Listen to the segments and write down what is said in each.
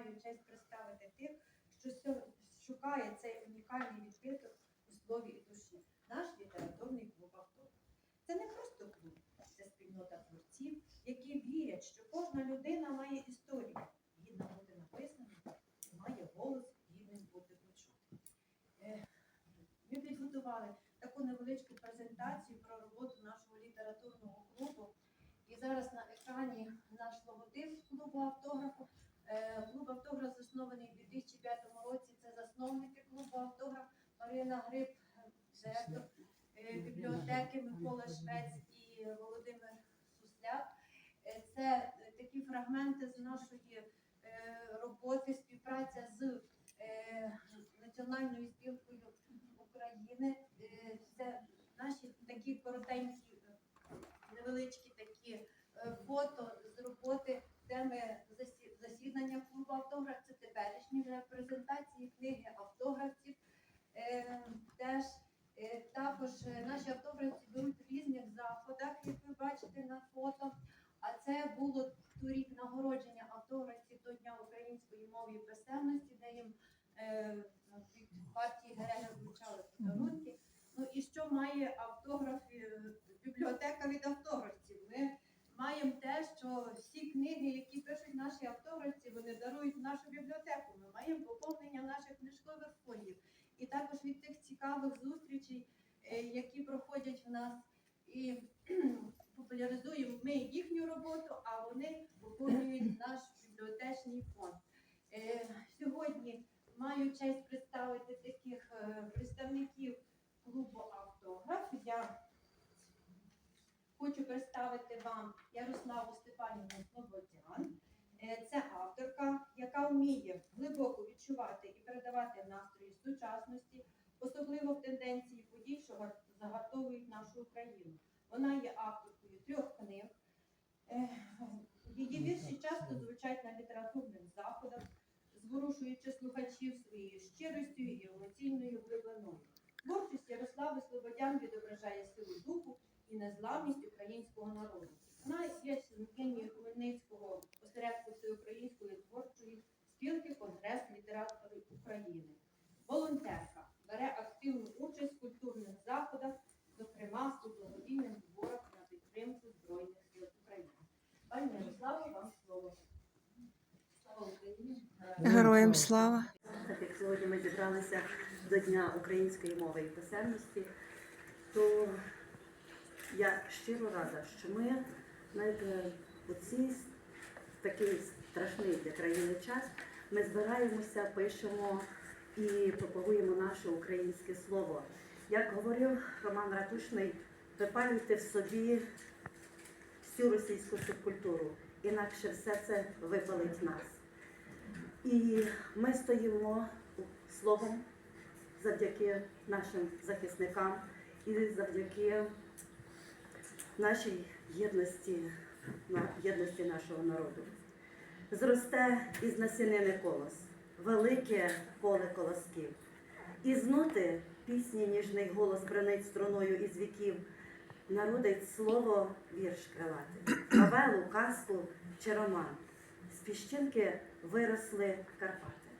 маю честь представити тих, що шукає цей унікальний відбиток у слові і душі. Наш літературний клуб «Автор». Це не просто клуб, це спільнота творців, які вірять, що кожна людина має історію, гідна бути написана має голос гідним бути почутим. Ми підготували таку невеличку презентацію про роботу нашого літературного клубу. І зараз на екрані наш логотип клубу автографу. Е, Клуб автограф заснований у 2005 році. Це засновники клубу автограф Марина Гриб, директор е, бібліотеки Микола Швець і Володимир Сусляк. Е, Це такі фрагменти з нашої е, роботи, співпраця з Національною спілкою України. Е, Це наші такі коротенькі, е, невеличкі такі е, фото з роботи теми засі- засідання клубу автограф. Це теперішні вже презентації книги автографців. Е, Теж е, також е, наші автографці беруть в різних заходах, як ви бачите на фото. А це було торік нагородження автографців до Дня української мови і писемності, де їм е, від партії Гереги вручали подарунки. Ну і що має автограф, е, бібліотека від автографців? Ми маємо те, що всі книги, які пишуть наші автографці, вони дарують нашу бібліотеку. Ми маємо поповнення наших книжкових фондів. І також від тих цікавих зустрічей, е, які проходять в нас, і популяризуємо ми їхню роботу, а вони поповнюють наш бібліотечний фонд. Е, Сьогодні маю честь представити таких е, представників клубу автограф. Я хочу представити вам Ярославу Степанівну Слободян. Е, Це авторка, яка вміє глибоко відчувати і передавати настрої сучасності, особливо в тенденції подій, що загартовують нашу Україну. Вона є авторкою трьох книг. Е, Її вірші часто звучать на літературних заходах, зворушуючи слухачів своєю щиростю і емоційною глибиною. Творчість Ярослави Слободян відображає силу духу і незламність українського народу. Вона є членкинею Хмельницького осередку всеукраїнської творчої спілки Конгрес літераторів України. Волонтерка бере активну участь в культурних заходах, зокрема у благодійних зборах на підтримку Збройних сил України. Пані Ярославо, вам слово. Слава Україні! Героям слава! Так як сьогодні ми зібралися до Дня української мови і писемності, то я щиро рада, що ми знаєте, у цей такий страшний для країни час ми збираємося, пишемо і пропагуємо наше українське слово. Як говорив Роман Ратушний, випалюйте в собі всю російську субкультуру, інакше все це випалить нас. І ми стоїмо словом завдяки нашим захисникам і завдяки нашій єдності, єдності нашого народу. Зросте із насінини колос, велике поле колосків. І знути пісні ніжний голос бренить струною із віків, народить слово вірш крилатий, новелу, казку чи роман. Піщинки виросли Карпати,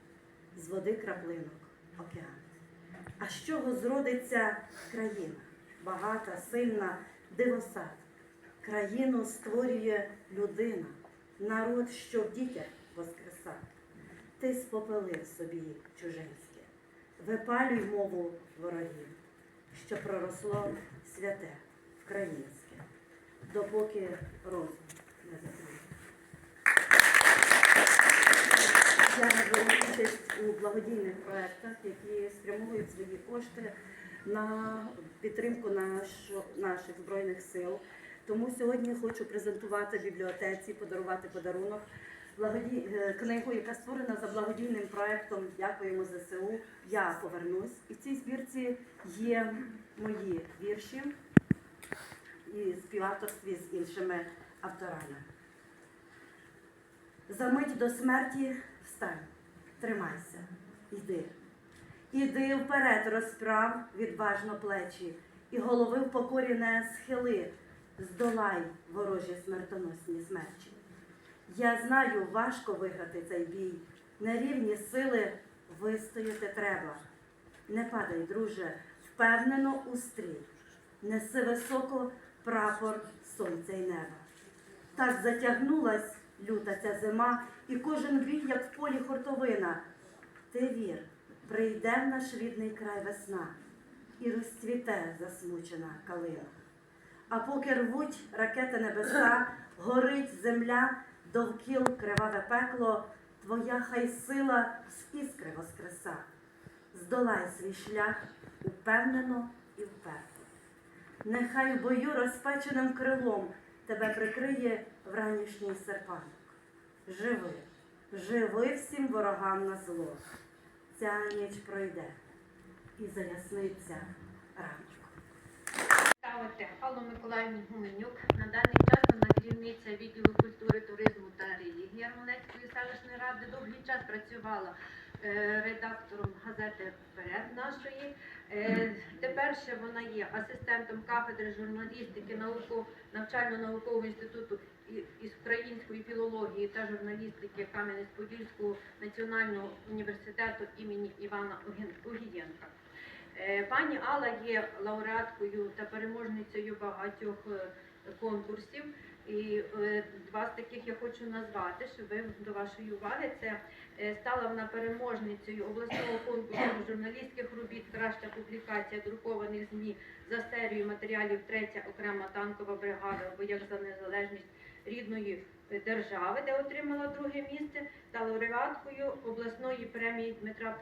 з води краплинок океан. А з чого зродиться країна? Багата, сильна, дивосад. Країну створює людина, народ, що в дітях воскреса. Ти спопелив собі чужинське, випалюй мову ворогів, що проросло святе українське, допоки розум не закриє. Я беру участь у благодійних проєктах, які спрямовують свої кошти на підтримку нашо- наших збройних сил. Тому сьогодні хочу презентувати бібліотеці, подарувати подарунок благоді... е, книгу, яка створена за благодійним проєктом Дякуємо ЗСУ. Я повернусь. І в цій збірці є мої вірші і співавторстві з іншими авторами. За мить до смерті встань, тримайся, йди. Іди вперед, розправ відважно плечі, і голови в покорі не схили, здолай ворожі смертоносні смерчі. Я знаю, важко виграти цей бій, Нерівні сили вистояти треба. Не падай, друже, впевнено у стрій. Неси високо прапор сонця й неба. Так затягнулась люта ця зима, і кожен бій, як в полі хуртовина. Ти вір, прийде в наш рідний край весна, і розцвіте засмучена калина. А поки рвуть ракети небеса, горить земля, довкіл криваве пекло, твоя хай сила з іскри воскреса. Здолай свій шлях упевнено і вперто. Нехай в бою розпеченим крилом тебе прикриє вранішній серпанок. Живи, живи всім ворогам на зло. Ця ніч пройде і заясниться ранок. Ставити Аллу Миколаївну Гуменюк. На даний час вона керівниця відділу культури, туризму та релігії Ярмолецької селищної ради. Довгий час працювала е, редактором газети Вперед нашої. Е, Тепер ще вона є асистентом кафедри журналістики науко навчально-наукового інституту української філології та журналістики Кам'янець-Подільського національного університету імені Івана Огієнка. Е, Пані Алла є лауреаткою та переможницею багатьох е, конкурсів. І е, два з таких я хочу назвати, щоб ви до вашої уваги. Це стала вона переможницею обласного конкурсу журналістських робіт Краща публікація друкованих ЗМІ за серію матеріалів Третя окрема танкова бригада в боях за незалежність рідної держави, де отримала друге місце, та лауреаткою обласної премії Дмитра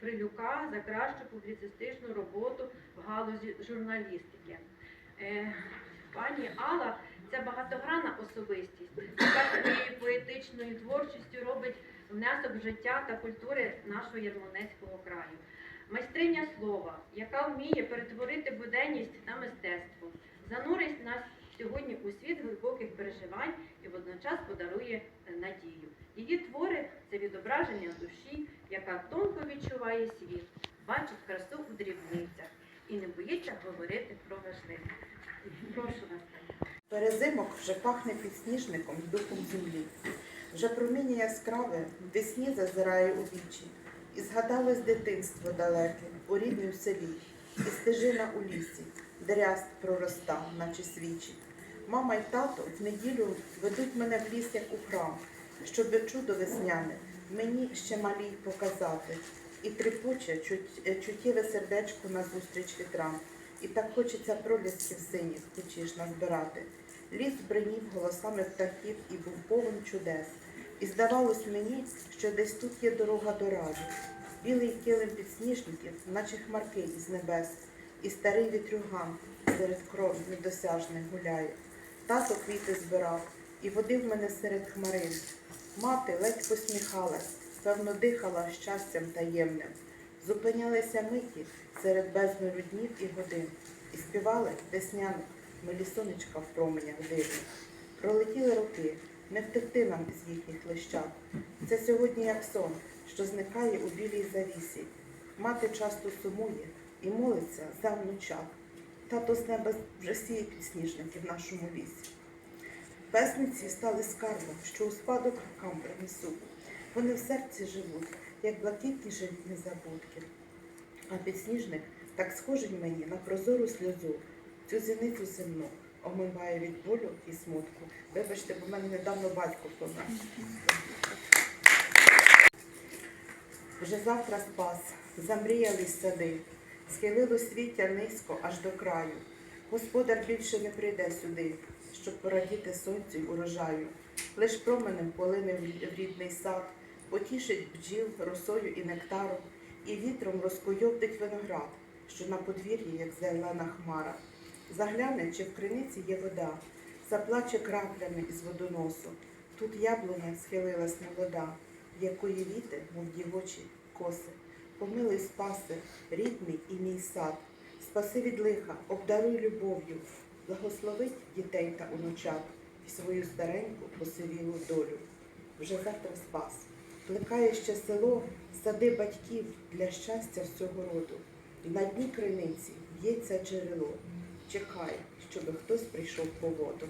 Прилюка за кращу публіцистичну роботу в галузі журналістики. Е, Пані Алла це багатогранна особистість, яка своєю поетичною творчістю робить внесок життя та культури нашого Єрмонецького краю. Майстриня слова, яка вміє перетворити буденність на мистецтво, занурить нас сьогодні у світ глибоких переживань водночас подарує е, надію. Її твори це відображення душі, яка тонко відчуває світ, бачить красу у дрібницях і не боїться говорити про важливе. Прошу вас. Перезимок вже пахне підсніжником з духом землі. Вже проміння яскраве весні зазирає у вічі. І згадалось дитинство далеке, у ріднім селі, і стежина у лісі, де ряст пророста, наче свічі. Мама й тато в неділю ведуть мене в ліс, як у храм, щоб чудо весняне мені ще малій показати. І тріпоче чуть, е, чуттєве сердечко назустріч вітрам. І так хочеться пролісків синіх кучіш назбирати. Ліс бринів голосами птахів і був повен чудес. І здавалось мені, що десь тут є дорога до раду. Білий килим підсніжників, наче хмарки із небес, і старий вітрюган серед кров недосяжних гуляє. Тато квіти збирав і водив мене серед хмарин. Мати ледь посміхалась, певно дихала щастям таємним. Зупинялися миті серед безміру днів і годин, і співали весняних, милі сонечка в променях дивних. Пролетіли роки, не втекти нам з їхніх лищат. Це сьогодні як сон, що зникає у білій завісі. Мати часто сумує і молиться за внучат. Тато з неба вже сіє підсніжники в нашому лісі. Песниці стали скарбом, що у спадок рокам принесу. Вони в серці живуть, як блакитні живі незабудки. А підсніжник так схожий мені на прозору сльозу, цю зіницю земну омиває від болю і смутку. Вибачте, бо в мене недавно батько помер. Вже завтра спас, замріялись сади, схилило свіття низько аж до краю. Господар більше не прийде сюди, щоб порадіти сонцю й урожаю. Лиш променем полине в рідний сад, потішить бджіл росою і нектаром, і вітром розкойовдить виноград, що на подвір'ї, як зелена хмара. Загляне, чи в криниці є вода, заплаче краплями із водоносу. Тут яблуня схилилась не вода, якої віти, мов дівочі коси. Помилуй спаси, рідний і мій сад, спаси від лиха, обдаруй любов'ю, благословить дітей та онучат і свою стареньку посивілу долю. Вже завтра спас. Плекає ще село, сади батьків для щастя всього роду. І на дні криниці б'ється джерело. Чекай, щоби хтось прийшов по воду.